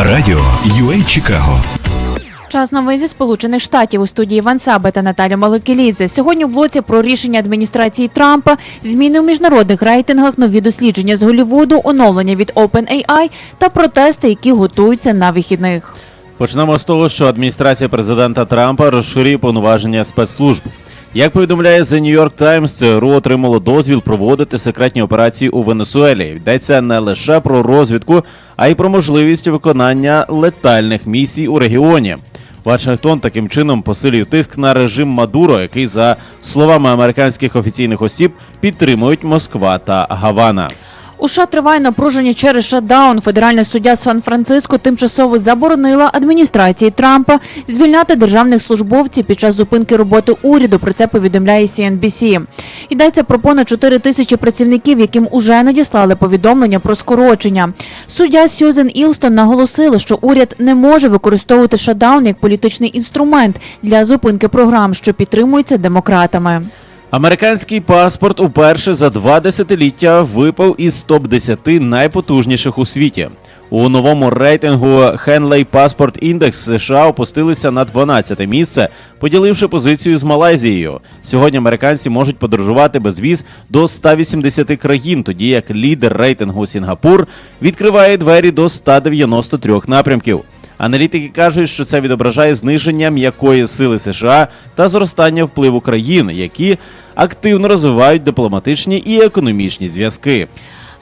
Радіо UA Чикаго. Час новин зі Сполучених Штатів у студії Іван Саба та Наталя Малокілідзе. Сьогодні в блоці про рішення адміністрації Трампа, зміни у міжнародних рейтингах, нові дослідження з Голлівуду, оновлення від OpenAI та протести, які готуються на вихідних. Почнемо з того, що адміністрація президента Трампа розширює повноваження спецслужб. Як повідомляє The New York Times, ЦРУ отримало дозвіл проводити секретні операції у Венесуелі. Йдеться не лише про розвідку, а й про можливість виконання летальних місій у регіоні. Вашингтон таким чином посилює тиск на режим Мадуро, який, за словами американських офіційних осіб, підтримують Москва та Гавана. У США триває напруження через шатдаун. Федеральний суддя Сан-Франциско тимчасово заборонила адміністрації Трампа звільняти державних службовців під час зупинки роботи уряду. Про це повідомляє CNBC. Йдеться про понад 4 тисячі працівників, яким уже надіслали повідомлення про скорочення. Суддя Сюзен Ілстон наголосила, що уряд не може використовувати шатдаун як політичний інструмент для зупинки програм, що підтримуються демократами. Американський паспорт уперше за два десятиліття випав із топ-10 найпотужніших у світі. У новому рейтингу Henley Passport Index США опустилися на 12 місце, поділивши позицію з Малайзією. Сьогодні американці можуть подорожувати без віз до 180 країн, тоді як лідер рейтингу Сінгапур відкриває двері до 193 напрямків. Аналітики кажуть, що це відображає зниження м'якої сили США та зростання впливу країн, які активно розвивають дипломатичні і економічні зв'язки.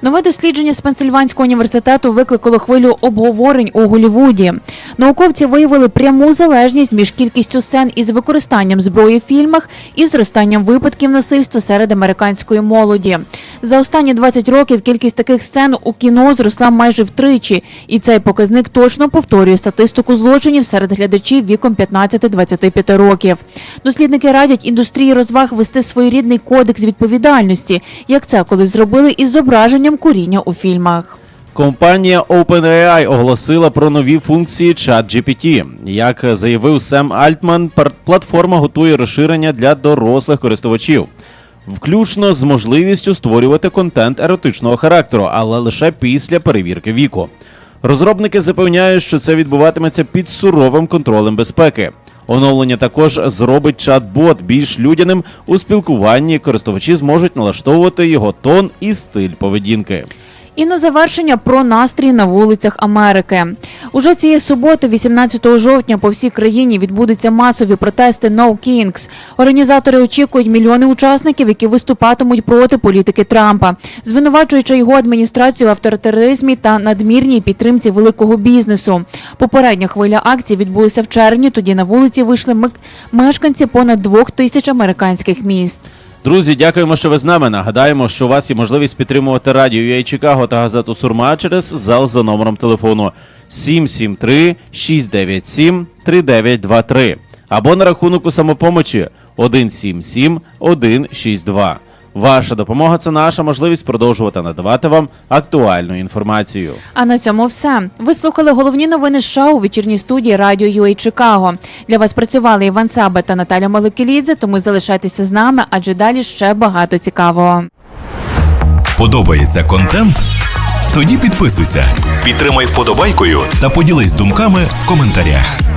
Нове дослідження з Пенсильванського університету викликало хвилю обговорень у Голлівуді. Науковці виявили пряму залежність між кількістю сцен із використанням зброї в фільмах і зростанням випадків насильства серед американської молоді. За останні 20 років кількість таких сцен у кіно зросла майже втричі, і цей показник точно повторює статистику злочинів серед глядачів віком 15-25 років. Дослідники радять індустрії розваг вести своєрідний кодекс відповідальності, як це колись зробили із зображенням куріння у фільмах. Компанія OpenAI оголосила про нові функції ChatGPT. Як заявив Сем Альтман, платформа готує розширення для дорослих користувачів, включно з можливістю створювати контент еротичного характеру, але лише після перевірки віку. Розробники запевняють, що це відбуватиметься під суровим контролем безпеки. Оновлення також зробить чат-бот більш людяним у спілкуванні. Користувачі зможуть налаштовувати його тон і стиль поведінки. І на завершення про настрій на вулицях Америки. Уже цієї суботи, 18 жовтня, по всій країні відбудуться масові протести No Kings. Організатори очікують мільйони учасників, які виступатимуть проти політики Трампа, звинувачуючи його адміністрацію в авторитаризмі та надмірній підтримці великого бізнесу. Попередня хвиля акцій відбулася в червні. Тоді на вулиці вийшли мешканці понад двох тисяч американських міст. Друзі, дякуємо, що ви з нами. Нагадаємо, що у вас є можливість підтримувати радіо UA Чикаго та газету Сурма через зал за номером телефону 773 697 3923 або на рахунок у самопомочі 177 162. Ваша допомога це наша можливість продовжувати надавати вам актуальну інформацію. А на цьому все. Ви слухали головні новини США у вечірній студії Радіо UA Чикаго. Для вас працювали Іван Саба та Наталя Малокілідзе, тому залишайтеся з нами, адже далі ще багато цікавого. Подобається контент? Тоді підписуйся, підтримай вподобайкою та поділись думками в коментарях.